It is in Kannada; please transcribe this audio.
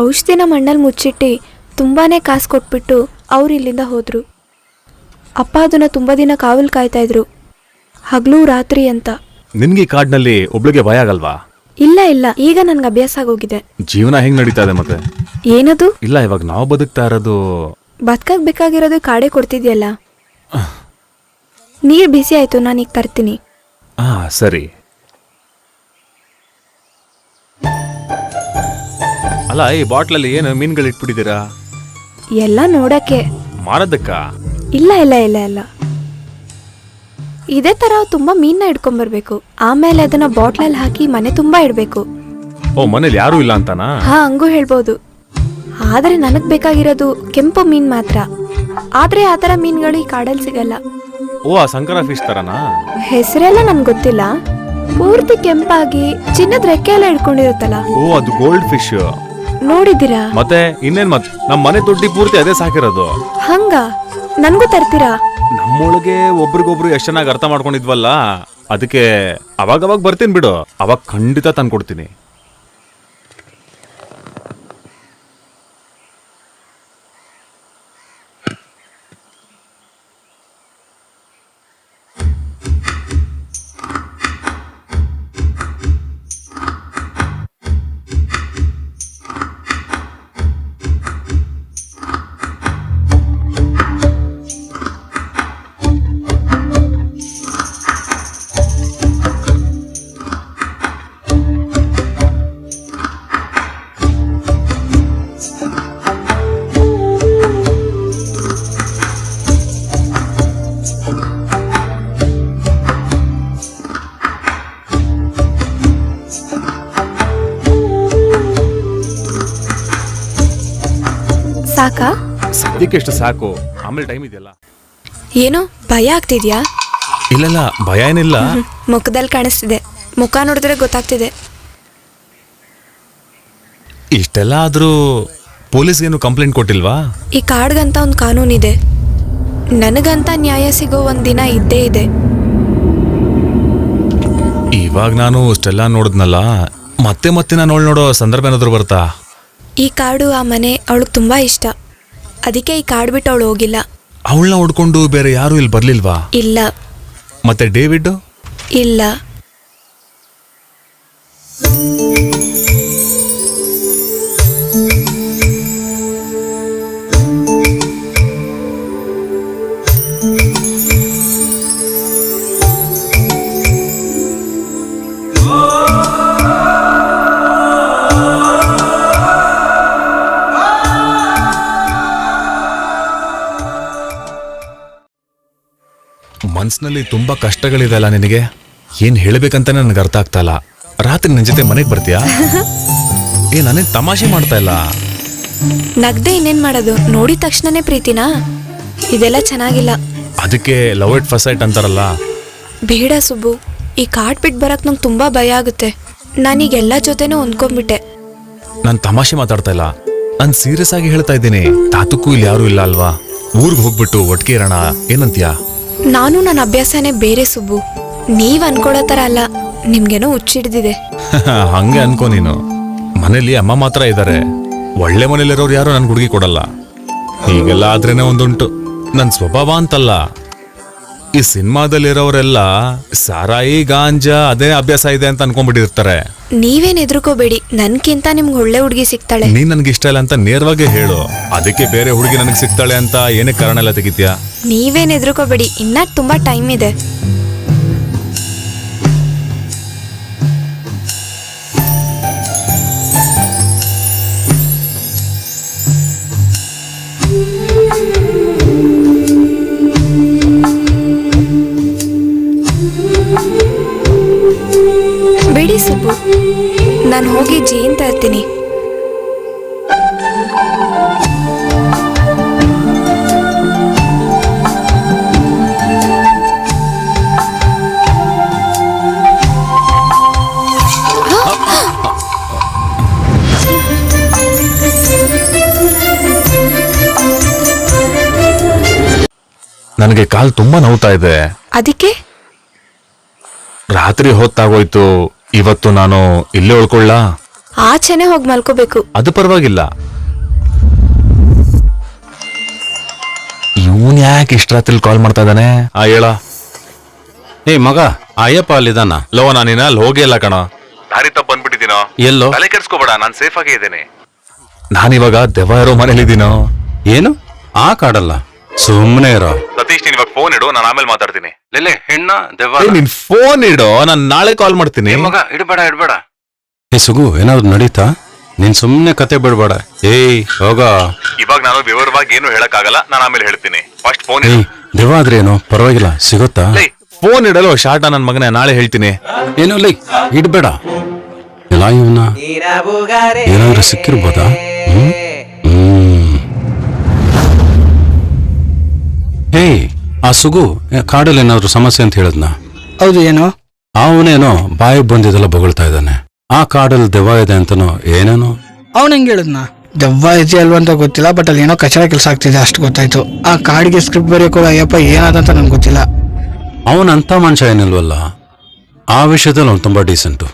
ಔಷಧಿನ ಮಣ್ಣಲ್ಲಿ ಮುಚ್ಚಿಟ್ಟು ತುಂಬಾನೇ ಕಾಸು ಕೊಟ್ಬಿಟ್ಟು ಅವ್ರು ಇಲ್ಲಿಂದ ಹೋದ್ರು. ಅಪ್ಪ ಅದನ್ನ ತುಂಬ ದಿನ ಕಾವಲು ಕಾಯ್ತಾ ಇದ್ರು. ಹಗಲು ರಾತ್ರಿ ಅಂತ. ನಿನ್ಗೆ ಈ ಕಾಡ್ನಲ್ಲಿ ಒಬ್ಳಿಗೆ ಭಯ ಆಗಲ್ವಾ? ಇಲ್ಲ ಇಲ್ಲ. ಈಗ ನನ್ಗೆ ಅಭ್ಯಾಸ ಆಗೋಗಿದೆ. ಜೀವನ ಹೆಂಗ್ ನಡೀತಾ ಇದೆ ಮತ್ತೆ? ಏನದು? ಇಲ್ಲ ಇವಾಗ ನಾವು ಬದುಕ್ತಾ ಇರೋದು ಬದುಕಕ್ ಬೇಕಾಗಿರೋದು ಕಾಡೆ ಕೊಡ್ತಿದ್ಯಲ್ಲ? ನೀರು ಬಿಸಿ ಆಯ್ತು ನಾನೀಗ ತರ್ತೀನಿ. ಹಾ ಸರಿ. ಅಲ್ಲ ಈ ಬಾಟ್ಲಲ್ಲಿ ಏನು ಮೀನುಗಳು ಇಟ್ಬಿಟ್ಟಿದ್ದೀರಾ? ಎಲ್ಲ ನೋಡಕ್ಕೆ. ಮಾರದಕ್ಕ ಇಲ್ಲ ಇಲ್ಲ ಇಲ್ಲ ಇಲ್ಲ. ಇದೇ ತರ ತುಂಬಾ ಮೀನ್ನ ಇಟ್ಕೊಂಡ್ಬರ್ಬೇಕು ಆಮೇಲೆ ಅದನ್ನ ಬಾಟ್ಲಲ್ಲಿ ಹಾಕಿ ಮನೆ ತುಂಬಾ ಇಡ್ಬೇಕು. ಓ ಮನೇಲಿ ಯಾರು ಇಲ್ಲ ಅಂತಾನಾ? ಹಾ ಹಂಗೂ ಹೇಳ್ಬೋದು. ಆದ್ರೆ ನನಗ್ ಬೇಕಾಗಿರೋದು ಕೆಂಪು ಮೀನ್ ಮಾತ್ರ. ಆದ್ರೆ ಆ ತರ ಮೀನ್ಗಳು ಈ ಕಾಡಲ್ಲಿ ಸಿಗಲ್ಲ. ಓ ಆ ಸಂಕರ ಫಿಶ್ ತರನಾ? ಹೆಸರೆಲ್ಲ ನನ್ಗೆ ಗೊತ್ತಿಲ್ಲ. ಪೂರ್ತಿ ಕೆಂಪಾಗಿ ಚಿನ್ನದ ರೆಕ್ಕೆ ಎಲ್ಲ ಇಟ್ಕೊಂಡಿರುತ್ತಲ್ಲ ಓ ಅದು ಗೋಲ್ಡ್ ಫಿಶ್ ನೋಡಿದ್ದೀರಾ? ಮತ್ತೆ ಇನ್ನೇನ್ ಮತ್? ನಮ್ ಮನೆ ದುಡ್ಡಿ ಪೂರ್ತಿ ಅದೇ ಸಾಕಿರೋದು. ಹಂಗ? ನನ್ಗೂ ತರ್ತೀರಾ? ನಮ್ಮೊಳಗೆ ಒಬ್ರಿಗೊಬ್ರು ಎಷ್ಟ್ ಚೆನ್ನಾಗಿ ಅರ್ಥ ಮಾಡ್ಕೊಂಡಿದ್ವಲ್ಲ ಅದಕ್ಕೆ ಅವಾಗ ಅವಾಗ ಬರ್ತೀನಿ ಬಿಡು. ಅವಾಗ ಖಂಡಿತ ತಂದ್ಕೊಡ್ತೀನಿ. ಸಾಕಾ? ಸದ್ಯಕ್ಕೆ ಎಷ್ಟು ಸಾಕು? ಆಮೇಲೆ ಟೈಮ್ ಇದೆಯಲ್ಲ. ಏನೋ? ಭಯ ಆಗ್ತಿದ್ಯಾ? ಇಲ್ಲಲ್ಲ ಭಯ ಏನಿಲ್ಲ. ಮುಖದಲ್ಲಿ ಕಾಣಿಸ್ತಿದೆ. ಮುಖ ನೋಡಿದ್ರೆ ಗೊತ್ತಾಗ್ತಿದೆ. ಇಷ್ಟೆಲ್ಲ ಆದ್ರೂ ಪೊಲೀಸ್ಗೇನು ಕಂಪ್ಲೇಂಟ್ ಕೊಟ್ಟಿಲ್ವಾ? ಈ ಕಾಡ್ಗಂತ ಒಂದು ಕಾನೂನಿದೆ. ನನಗಂತ ನ್ಯಾಯ ಸಿಗೋ ಒಂದು ದಿನ ಇದ್ದೇ ಇದೆ. ಇವಾಗ ನಾನು ಅಷ್ಟೆಲ್ಲ ನೋಡಿದ್ನಲ್ಲ ಮತ್ತೆ ಮತ್ತೆ ನಾನು ಅವಳು ನೋಡೋ ಸಂದರ್ಭ ಏನಾದ್ರು ಬರ್ತಾ? ಈ ಕಾರ್ಡು ಆ ಮನೆ ಅವಳಿಗೆ ತುಂಬ ಇಷ್ಟ. ಅದಕ್ಕೆ ಈ ಕಾರ್ಡ್ ಬಿಟ್ಟು ಅವಳು ಹೋಗಿಲ್ಲ. ಅವಳನ್ನ ಹೊಡ್ಕೊಂಡು ಬೇರೆ ಯಾರು ಇಲ್ಲಿ ಬರ್ಲಿಲ್ವಾ? ಇಲ್ಲ. ಮತ್ತೆ ಡೇವಿಡ್? ಇಲ್ಲ. ಮನ್ಸಿನಲ್ಲಿ ತುಂಬಾ ಕಷ್ಟಗಳಿದೆಲ್ಲ ನಿನಗೆ? ಏನ್ ಹೇಳ್ಬೇಕಂತಾನೆ ನನಗೆ ಅರ್ಥ ಆಗ್ತಾ ಇಲ್ಲ. ರಾತ್ರಿ ನನ್ನ ಜೊತೆ ಮನೆಗೆ ಬರ್ತೀಯಾ? ಏ ನಾನೇನ್ ತಮಾಷೆ ಮಾಡ್ತಾ ಇಲ್ಲ. ನಗ್ದೆ ಇನ್ನೇನ್ ಮಾಡೋದು? ನೋಡಿದ ತಕ್ಷಣನೇ ಪ್ರೀತಿನಾ? ಇದೆಲ್ಲ ಚೆನ್ನಾಗಿಲ್ಲ. ಅದಕ್ಕೆ ಲವ್ ಇಟ್ ಫಸ್ಟ್ ಅಂತಾರಲ್ಲ. ಬೇಡ ಸುಬ್ಬು. ಈ ಕಾಡ್ ಬಿಟ್ ಬರಕ್ ನಂಗೆ ತುಂಬಾ ಭಯ ಆಗುತ್ತೆ. ನಾನೀಗ ಎಲ್ಲ ಜೊತೆನೂ ಹೊಂದ್ಕೊಂಡ್ಬಿಟ್ಟೆ. ನಾನು ತಮಾಷೆ ಮಾತಾಡ್ತಾ ಇಲ್ಲ. ನಾನು ಸೀರಿಯಸ್ ಆಗಿ ಹೇಳ್ತಾ ಇದ್ದೀನಿ. ತಾತಕ್ಕೂ ಇಲ್ಲಿ ಯಾರು ಇಲ್ಲ ಅಲ್ವಾ? ಊರಿಗೆ ಹೋಗ್ಬಿಟ್ಟು ಒಟ್ಟಿಗೆ ಇರೋಣ. ಏನಂತ್ಯಾ? ನಾನು ನನ್ನ ಅಭ್ಯಾಸನೇ ಬೇರೆ ಸುಬ್ಬು. ನೀವ್ ಅನ್ಕೊಳ್ಳೋ ಥರ ಅಲ್ಲ, ನಿಮ್ಗೇನೋ ಹುಚ್ಚಿಡ್ದಿದೆ ಹಂಗೆ ಅನ್ಕೋ ನೀನು. ಮನೇಲಿ ಅಮ್ಮ ಮಾತ್ರ ಇದ್ದಾರೆ ಒಳ್ಳೆ ಮನೇಲಿರೋರು ಯಾರು ನನ್ ಹುಡುಗಿ ಕೊಡಲ್ಲ. ಹೀಗೆಲ್ಲ ಆದ್ರೇನೆ ಒಂದುಂಟು. ನನ್ ಸ್ವಭಾವ ಅಂತಲ್ಲ. ಈ ಸಿನಿಮಾದಲ್ಲಿರೋರೆಲ್ಲ ಸಾರಾಯಿ ಗಾಂಜಾ ಅದೇ ಅಭ್ಯಾಸ ಇದೆ ಅಂತ ಅನ್ಕೊಂಡ್ಬಿಟ್ಟಿರ್ತಾರೆ. ನೀವೇನ್ ಎದ್ರುಕೋಬೇಡಿ ನನ್ಕಿಂತ ನಿಮ್ಗೆ ಒಳ್ಳೆ ಹುಡುಗಿ ಸಿಗ್ತಾಳೆ. ನೀನ್ ನನ್ಗೆ ಇಷ್ಟ ಇಲ್ಲ ಅಂತ ನೇರವಾಗಿ ಹೇಳು. ಅದಕ್ಕೆ ಬೇರೆ ಹುಡುಗಿ ನನಗೆ ಸಿಗ್ತಾಳೆ ಅಂತ ಏನೇ ಕಾರಣ ಎಲ್ಲ ತೆಗಿತ್ಯಾ? ನೀವೇನ್ ಎದ್ರುಕೋಬೇಡಿ ಇನ್ನ ತುಂಬಾ ಟೈಮ್ ಇದೆ. ನಾನು ಹೋಗಿ ಜೇನ್ ತರ್ತೀನಿ ನನಗೆ ಕಾಲು ತುಂಬಾ ನೋವ್ತಾ ಇದೆ. ಅದಕ್ಕೆ? ರಾತ್ರಿ ಹೊತ್ತಾಗೋಯ್ತು. ಇವತ್ತು ನಾನು ಇಲ್ಲೇ ಉಳ್ಕೊಳ್ಳ? ಆಚೆನೆ ಹೋಗಿ ಮಲ್ಕೋಬೇಕು. ಅದು ಪರವಾಗಿಲ್ಲ. ಇವನ್ ಯಾಕೆ ಇಷ್ಟ ರಾತ್ರಿ ಕಾಲ್ ಮಾಡ್ತಾ ಇದ್ದಾನೆ? ಆ ಹೇಳ. ಏ ಮಗ ಅಯ್ಯಪ್ಪ ಅಲ್ಲಿದಾನ? ಲೋ ನಾನಿನ ಅಲ್ಲಿ ಹೋಗೇ ಇಲ್ಲ ಕಣ. ದಾರಿ ತಪ್ಪ ಬಂದ್ಬಿಟ್ಟಿದ್ದೀನೋ? ಎಲ್ಲೋ? ತಲೆ ಕೆಡ್ಸ್ಕೋಬೇಡ ನಾನು ಸೇಫ್ ಆಗೇ ಇದ್ದೇನೆ. ನಾನಿವಾಗ ದೆವ್ವ ಇರೋ ಮನೇಲಿದ್ದೀನೋ ಏನು? ಆ ಕಾಡಲ್ಲ. ಸುಮ್ಮನೆ ಇರೋ. ಸತೀಶ್ ನೀನ್ ಇವಾಗ ಫೋನ್ ಇಡು ನಾನು ಆಮೇಲೆ ಮಾತಾಡ್ತೀನಿ. ಲೆಲೆ ಹೆಣ್ಣ ದೆವ್ವ. ಏ, ನಿನ್ ಫೋನ್ ಇಡು ನಾನು ನಾಳೆ ಕಾಲ್ ಮಾಡ್ತೀನಿ. ಮಗ ಇಡಬೇಡ ಇಡಬೇಡ. ಏ ಸುಗು ಏನಾದ್ರು ನಡೀತಾ? ನೀನ್ ಸುಮ್ಮನೆ ಕತೆ ಬಿಡಬೇಡ. ಏಯ್ ಹೋಗ. ಇವಾಗ ನಾನು ವಿವರವಾಗಿ ಏನು ಹೇಳಕ್ಕಾಗಲ್ಲ ನಾನು ಆಮೇಲೆ ಹೇಳ್ತೀನಿ. ಫಸ್ಟ್ ಫೋನ್ ಏಯ್ ದೆವ್ವ ಆದ್ರೇನು ಪರವಾಗಿಲ್ಲ ಸಿಗುತ್ತಾ? ಫೋನ್ ಇಡಲು ಶಾಟ ನನ್ನ ಮಗನೇ ನಾಳೆ ಹೇಳ್ತೀನಿ. ಏನು ಲೈ ಇಡ್ಬೇಡ. ಇಲ್ಲ ಇವನ್ನ? ಏನಾದ್ರೂ ಸಿಕ್ಕಿರ್ಬೋದಾ? ಆ ಸುಗು ಕಾಡಲ್ಲಿ ಏನಾದ್ರು ಸಮಸ್ಯೆ ಅಂತ ಹೇಳದ್ನ? ಹೌದು ಏನು? ಅವನೇನೋ ಬಾಯಿ ಬಂದಿದೆಲ್ಲ ಬೊಗಳ್ತಾ ಇದ್ದಾನೆ. ಆ ಕಾಡಲ್ಲಿ ದೆವ್ವ ಇದೆ ಅಂತನೋ ಏನೇನೋ? ಅವನ ಹೆಂಗೆ ಹೇಳದ್ನ? ದೆವ್ವ ಇದೆ ಅಲ್ವಾ ಅಂತ ಗೊತ್ತಿಲ್ಲ ಬಟ್ ಅಲ್ಲಿ ಏನೋ ಕಚರ ಕೆಲಸ ಆಗ್ತಿದೆ ಅಷ್ಟು ಗೊತ್ತಾಯ್ತು. ಆ ಕಾಡಿಗೆ ಸ್ಕ್ರಿಪ್ಟ್ ಬರೆಯೋಕೆ ಅಯ್ಯಪ್ಪ ಏನಾದಂತ ನನ್ಗೆ ಗೊತ್ತಿಲ್ಲ. ಅವನಂತ ಮನುಷ್ಯ ಏನಿಲ್ವಲ್ಲ? ಆ ವಿಷಯದಲ್ಲಿ ಅವ್ನು ತುಂಬಾ ಡೀಸೆಂಟು